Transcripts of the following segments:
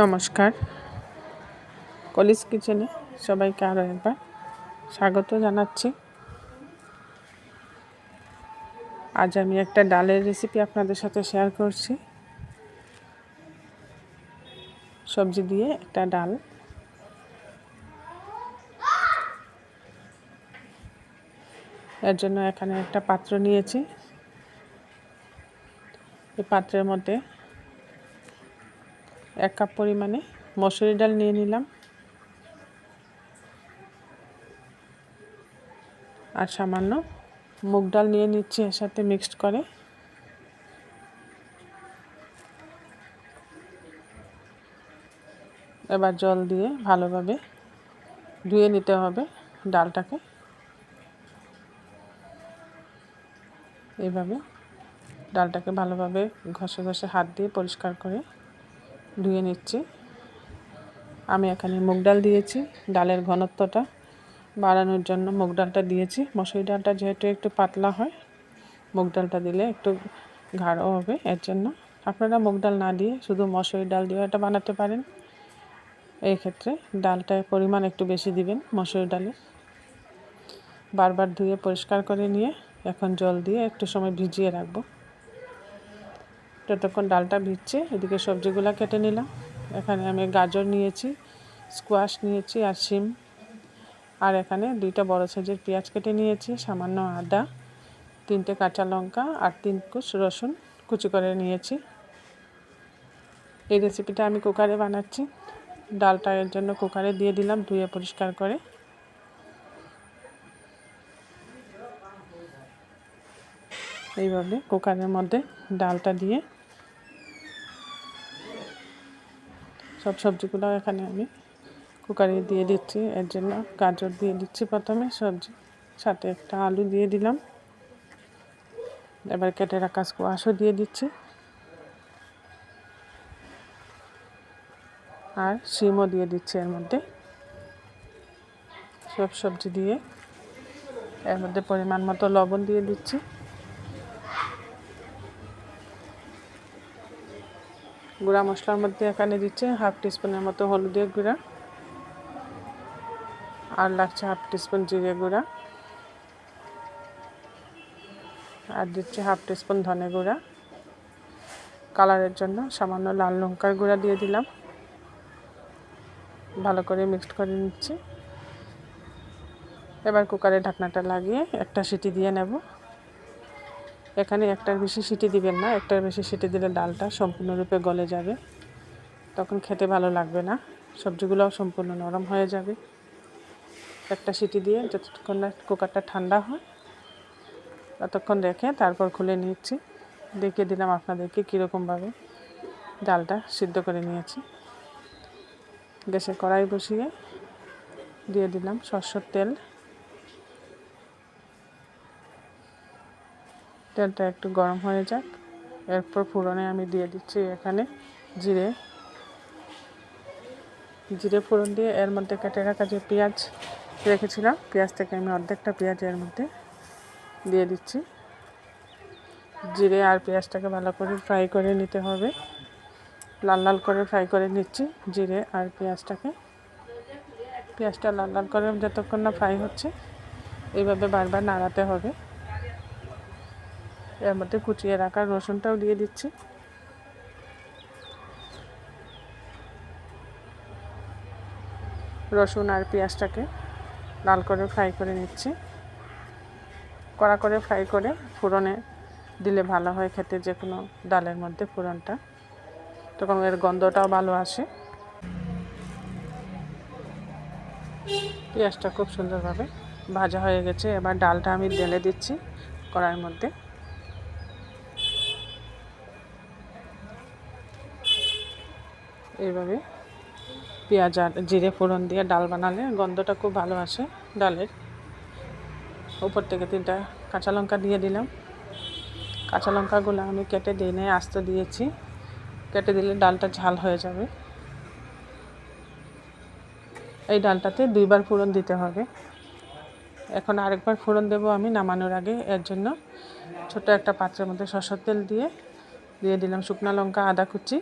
নমস্কার। কলিস কিচেনে সবাইকে আরও একবার স্বাগত জানাচ্ছি। আজ আমি একটা ডালের রেসিপি আপনাদের সাথে শেয়ার করছি। সবজি দিয়ে একটা ডাল। এর জন্য এখানে একটা পাত্র নিয়েছি। এই পাত্রের মধ্যে এক কাপ পরিমাণে মসুরি ডাল নিয়ে নিলাম। আর সামান্য মুগ ডাল নিয়ে নিচ্ছি এর সাথে মিক্সড করে। এবার জল দিয়ে ভালোভাবে ধুয়ে নিতে হবে ডালটাকে। এইভাবে ডালটাকে ভালোভাবে ঘষে ঘষে হাত দিয়ে পরিষ্কার করে ধুয়ে নিচ্ছি। আমি এখানে মুগ ডাল দিয়েছি, ডালের ঘনত্বটা বাড়ানোর জন্য মুগ ডালটা দিয়েছি। মসুরি ডালটা যেহেতু একটু পাতলা হয়, মুগ ডালটা দিলে একটু গাঢ় হবে, এর জন্য আপনারা মুগ ডাল না দিয়ে শুধু মসুরি ডাল দিয়ে এটা বানাতে পারেন। এই ক্ষেত্রে ডালটায় পরিমাণ একটু বেশি দিবেন মসুরি ডালে। বারবার ধুয়ে পরিষ্কার করে নিয়ে এখন জল দিয়ে একটু সময় ভিজিয়ে রাখব। যতক্ষণ ডালটা ভিজছে, এদিকে সবজিগুলো কেটে নিলাম। এখানে আমি গাজর নিয়েছি স্কোয়াশ নিয়েছি আর শিম। আর এখানে দুইটা বড় সাইজের পেঁয়াজ কেটে নিয়েছি, সামান্য আদা, তিনটে কাঁচা লঙ্কা আর তিন কুচ রসুন কুচি করে নিয়েছি। এই রেসিপিটা আমি কুকারে বানাচ্ছি। ডালটা এর জন্য কুকারে দিয়ে দিলাম ধুয়ে পরিষ্কার করে। এইভাবে কুকারের মধ্যে ডালটা দিয়ে সব সবজিগুলো এখানে আমি কুকারে দিয়ে দিচ্ছি। এর জন্য গাজর দিয়ে দিচ্ছি প্রথমে, সবজি, সাথে একটা আলু দিয়ে দিলাম। এবার কেটে রাখা স্কোয়াশও দিয়ে দিচ্ছি। আর শিমও দিয়ে দিচ্ছি এর মধ্যে। সব সবজি দিয়ে এর মধ্যে পরিমাণ মতো লবণ দিয়ে দিচ্ছি। গুঁড়া মশলার মধ্যে এখানে দিচ্ছে হাফ টিস্পুনের মতো হলুদের গুঁড়া। আর লাগছে হাফ টিস্পুন জিরে গুঁড়া। আর দিচ্ছে হাফ টিস্পুন ধনে গুঁড়া। কালারের জন্য সামান্য লাল লঙ্কার গুঁড়া দিয়ে দিলাম। ভালো করে মিক্সড করে নিচ্ছি। এবার কুকারে ঢাকনাটা লাগিয়ে একটা সিটি দিয়ে নেব। এখানে একটার বেশি সিটি দিবেন না একটার বেশি সিটি দিলে ডালটা সম্পূর্ণরূপে গলে যাবে। তখন খেতে ভালো লাগবে না, সবজিগুলোও সম্পূর্ণ নরম হয়ে যাবে। একটা সিটি দিয়ে যতক্ষণ না কুকারটা ঠান্ডা হয়, ততক্ষণ রেখে তারপর খুলে নিচ্ছি। দেখিয়ে দিলাম আপনাদেরকে কীরকমভাবে ডালটা সিদ্ধ করে নিয়েছি। গ্যাসে কড়াই বসিয়ে দিয়ে দিলাম সরষের তেল। তেলটা একটু গরম হয়ে যাক। এরপর ফোড়নে আমি দিয়ে দিচ্ছি এখানে জিরে। জিরে ফোড়ন দিয়ে এর মধ্যে কেটে রাখা যে পেঁয়াজ রেখেছিলাম, পেঁয়াজ থেকে আমি অর্ধেকটা পেঁয়াজ এর মধ্যে দিয়ে দিচ্ছি। জিরে আর পেঁয়াজটাকে ভালো করে ফ্রাই করে নিতে হবে। লাল লাল করে ফ্রাই করে নিচ্ছি জিরে আর পেঁয়াজটাকে। পেঁয়াজটা লাল লাল করে যতক্ষণ না ফ্রাই হচ্ছে এইভাবে বারবার নাড়াতে হবে। এর মধ্যে কুচিয়ে রাখা রসুনটাও দিয়ে দিচ্ছি। রসুন আর পেঁয়াজটাকে লাল করে ফ্রাই করে নিচ্ছি। কড়া করে ফ্রাই করে ফোড়নে দিলে ভালো হয় খেতে যে কোনো ডালের মধ্যে ফোড়নটা। তখন এর গন্ধটাও ভালো আসে। পেঁয়াজটা খুব সুন্দরভাবে ভাজা হয়ে গেছে। এবার ডালটা আমি ঢেলে দিচ্ছি কড়াইয়ের মধ্যে। এইভাবে পেঁয়াজ আর জিরে ফোড়ন দিয়ে ডাল বানালে গন্ধটা খুব ভালো আসে ডালের। উপর থেকে তিনটা কাঁচা লঙ্কা দিয়ে দিলাম। কাঁচা লঙ্কাগুলো আমি কেটে দিয়ে নিয়ে আস্তে দিয়েছি। কেটে দিলে ডালটা ঝাল হয়ে যাবে। এই ডালটাতে দুইবার ফোড়ন দিতে হবে। এখন আরেকবার ফোড়ন দেব আমি নামানোর আগে। এর জন্য ছোট একটা পাত্রের মধ্যে সরষের তেল দিয়ে দিয়ে দিলাম শুকনো লঙ্কা, আদা কুচি।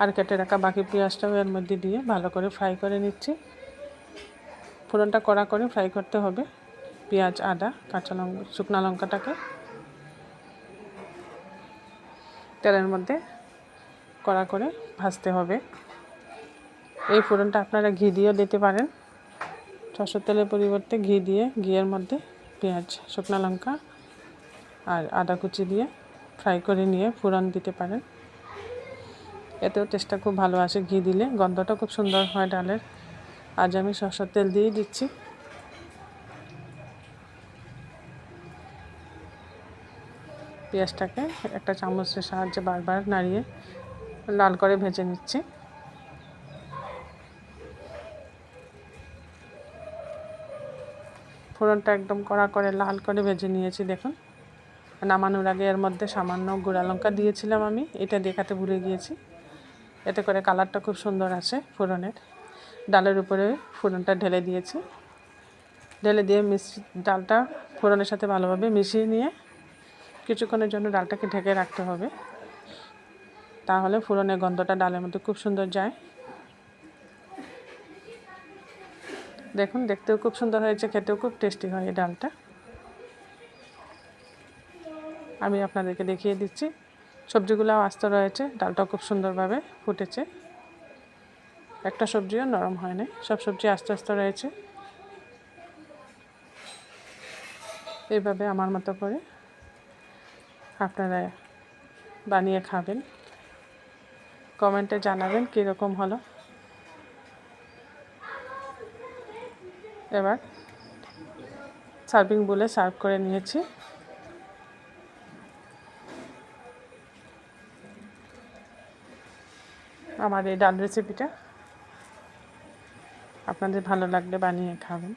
আর কেটে রাখা বাকি পেঁয়াজটাও এর মধ্যে দিয়ে ভালো করে ফ্রাই করে নিচ্ছি। ফোড়নটা কড়া করে ফ্রাই করতে হবে পেঁয়াজ, আদা, কাঁচা লঙ্কা শুকনো লঙ্কাটাকে। তেলের মধ্যে কড়া করে ভাজতে হবে। এই ফোড়নটা আপনারা ঘি দিয়েও দিতে পারেন। সরষের তেলের পরিবর্তে ঘি দিয়ে ঘিয়ের মধ্যে পেঁয়াজ, শুকনো লঙ্কা আর আদা কুচি দিয়ে ফ্রাই করে নিয়ে ফোড়ন দিতে পারেন। এতেও টেস্টটা খুব ভালো আসে, ঘি দিলে। গন্ধটা খুব সুন্দর হয় ডালের। আজ আমি সরষের তেল দিয়েই দিচ্ছি। পেঁয়াজটাকে একটা চামচের সাহায্যে বারবার নাড়িয়ে লাল করে ভেজে নিচ্ছি। ফোড়নটা একদম কড়া করে লাল করে ভেজে নিয়েছি, দেখুন। নামানোর আগে এর মধ্যে সামান্য গুঁড়া লঙ্কা দিয়েছিলাম আমি, এটা দেখাতে ভুলে গিয়েছি। এতে করে কালারটা খুব সুন্দর আছে ফোড়নের। ডালের উপরে ফোড়নটা ঢেলে দিয়েছি। ঢেলে দিয়ে মিশি ডালটা ফোড়নের সাথে ভালোভাবে মিশিয়ে নিয়ে কিছুক্ষণের জন্য ডালটাকে ঢেকে রাখতে হবে। তাহলে ফোড়নের গন্ধটা ডালের মধ্যে খুব সুন্দর যায়। দেখুন, দেখতেও খুব সুন্দর হয়েছে, খেতেও খুব টেস্টি হয় এই ডালটা। আমি আপনাদেরকে দেখিয়ে দিচ্ছি সবজিগুলোও আস্ত রয়েছে, ডালটাও খুব সুন্দরভাবে ফুটেছে। একটা সবজিও নরম হয় না সব সবজি আস্তে আস্তে রয়েছে। এইভাবে আমার মতো করে আপনারা বানিয়ে খাবেন। কমেন্টে জানাবেন কীরকম হলো। এবার সার্ভিং বলে সার্ভ করে নিয়েছি। আমার এই ডাল রেসিপিটা আপনাদের ভালো লাগলে বানিয়ে খাবেন।